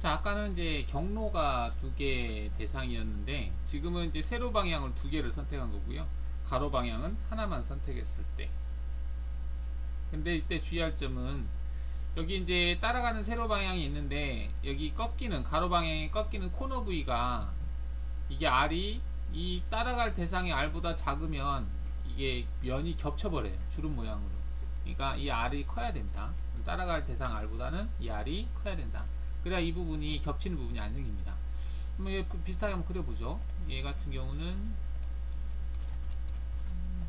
자, 아까는 이제 경로가 두 개 대상이었는데 지금은 이제 세로 방향을 두 개를 선택한 거고요. 가로 방향은 하나만 선택했을 때. 근데 이때 주의할 점은 여기 이제 따라가는 세로 방향이 있는데 여기 꺾이는 가로 방향에 꺾이는 코너 부위가 이게 R이 이 따라갈 대상의 R보다 작으면 이게 면이 겹쳐버려요. 주름 모양으로. 그러니까 이 R이 커야 된다. 따라갈 대상 R보다는 이 R이 커야 된다. 그래야 이 부분이 겹치는 부분이 안 생깁니다. 한번 얘 비슷하게 한번 그려보죠. 얘 같은 경우는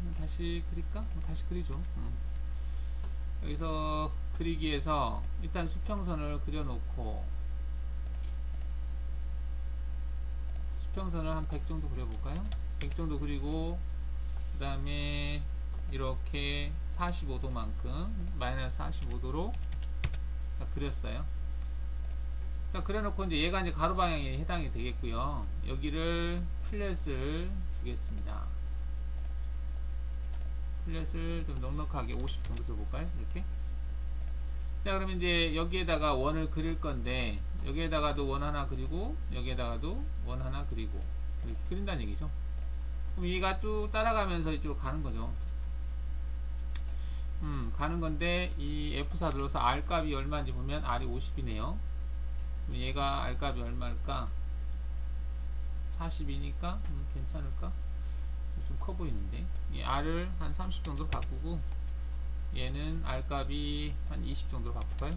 음, 다시 그릴까? 뭐 다시 그리죠. 음. 여기서 그리기에서 일단 수평선을 그려놓고 수평선을 한 100 정도 그려볼까요? 100 정도 그리고 그 다음에 이렇게 45도만큼 마이너스 45도로 그렸어요. 자 그래놓고 이제 얘가 이제 가로 방향에 해당이 되겠고요. 여기를 플랫을 주겠습니다. 플랫을 좀 넉넉하게 50 정도 줘볼까요? 이렇게. 자 그러면 이제 여기에다가 원을 그릴 건데 여기에다가도 원 하나 그리고 여기에다가도 원 하나 그리고 그린다는 얘기죠. 그럼 얘가 쭉 따라가면서 이쪽으로 가는 거죠. 음, 가는 건데 이 F4 눌러서 R 값이 얼마인지 보면 R이 50이네요. 그럼 얘가 R 값이 얼마일까? 42니까 음, 괜찮을까? 좀 커 보이는데 이 R을 한 30 정도 바꾸고 얘는 R 값이 한 20 정도로 바꿀까요?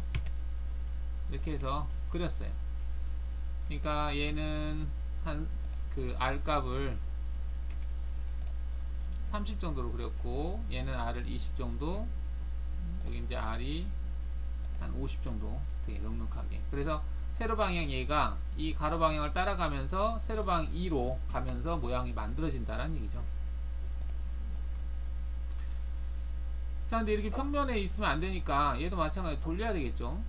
이렇게 해서 그렸어요. 그러니까 얘는 한 그 R 값을 30 정도로 그렸고 얘는 R을 20 정도 여기 이제 R이 한 50 정도 되게 넉넉하게 그래서 세로 방향 얘가 이 가로 방향을 따라가면서 세로 방향 2로 가면서 모양이 만들어진다는 얘기죠. 자 근데 이렇게 평면에 있으면 안 되니까 얘도 마찬가지 돌려야 되겠죠.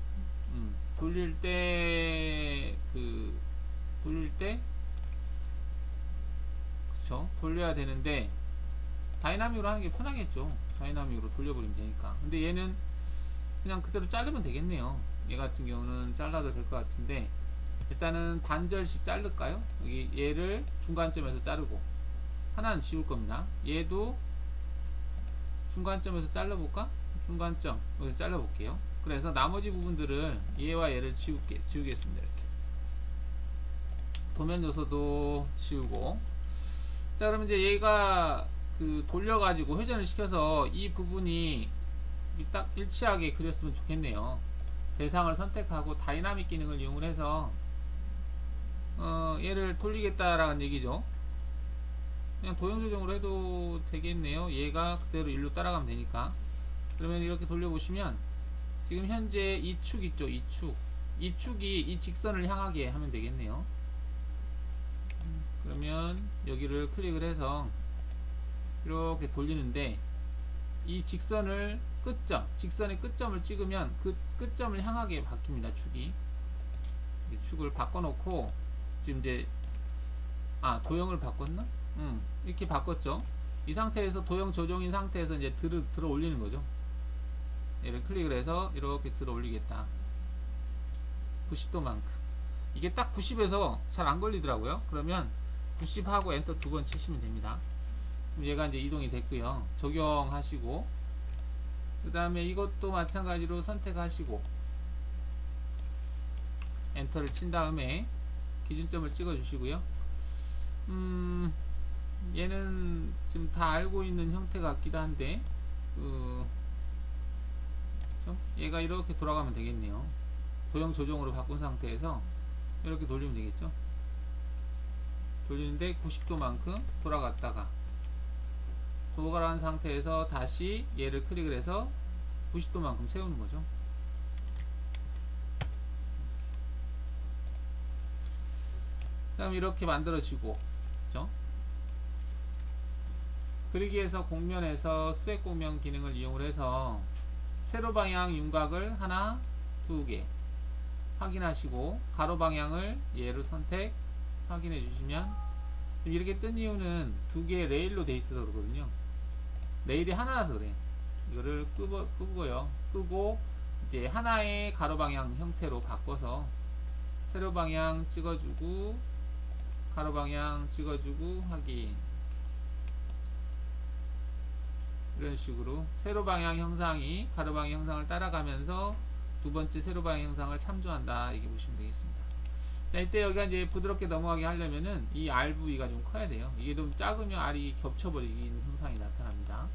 음, 돌릴 때 그 돌릴 때 그쵸? 돌려야 되는데 다이나믹으로 하는 게 편하겠죠. 다이나믹으로 돌려버리면 되니까. 근데 얘는 그냥 그대로 자르면 되겠네요 얘 같은 경우는 잘라도 될 것 같은데 일단은 반절씩 자를까요 여기 얘를 중간점에서 자르고 하나는 지울 겁니다 얘도 중간점에서 잘라볼까? 중간점 여기 잘라볼게요. 그래서 나머지 부분들을 얘와 얘를 지우게, 지우겠습니다. 이렇게 도면 요소도 지우고 자 그러면 이제 얘가 그 돌려가지고 회전을 시켜서 이 부분이 딱 일치하게 그렸으면 좋겠네요. 대상을 선택하고 다이나믹 기능을 이용해서 어, 얘를 돌리겠다라는 얘기죠. 그냥 도형 조정으로 해도 되겠네요. 얘가 그대로 일로 따라가면 되니까. 그러면 이렇게 돌려보시면 지금 현재 이 축 있죠 이 축. 이 축이 이 직선을 향하게 하면 되겠네요. 그러면 여기를 클릭을 해서 이렇게 돌리는데 이 직선을 끝점 직선의 끝점을 찍으면 그 끝점을 향하게 바뀝니다 축이 축을 바꿔놓고 지금 이제 아 도형을 바꿨나? 음, 이렇게 바꿨죠. 이 상태에서 도형 조정인 상태에서 이제 들어, 들어 올리는 거죠. 얘를 클릭을 해서 이렇게 들어 올리겠다. 90도만큼. 이게 딱 90에서 잘 안 걸리더라고요. 그러면 90 하고 엔터 두 번 치시면 됩니다. 그럼 얘가 이제 이동이 됐고요. 적용하시고 그 다음에 이것도 마찬가지로 선택하시고 엔터를 친 다음에 기준점을 찍어 주시고요. 음, 얘는 지금 다 알고 있는 형태 같기도 한데 그? 얘가 이렇게 돌아가면 되겠네요 도형 조정으로 바꾼 상태에서 이렇게 돌리면 되겠죠 돌리는데 90도만큼 돌아갔다가 돌아간 상태에서 다시 얘를 클릭을 해서 90도만큼 세우는 거죠 그 다음 이렇게 만들어지고 그죠? 그리기에서 공면에서 스웩 공면 기능을 이용을 해서 세로 방향 윤곽을 하나, 두 개 확인하시고 가로 방향을 얘를 선택 확인해 주시면 이렇게 뜬 이유는 두 개의 레일로 돼 있어서 그러거든요. 레일이 하나라서 그래. 이거를 끄고, 끄고요. 끄고 이제 하나의 가로 방향 형태로 바꿔서 세로 방향 찍어주고 가로 방향 찍어주고 하기 이런 식으로 세로 방향 형상이 가로 방향 형상을 따라가면서 두 번째 세로 방향 형상을 참조한다 이렇게 보시면 되겠습니다. 자 이때 여기가 이제 부드럽게 넘어가게 하려면은 이 R 부위가 좀 커야 돼요. 이게 좀 작으면 R이 겹쳐버리는 현상이 나타납니다.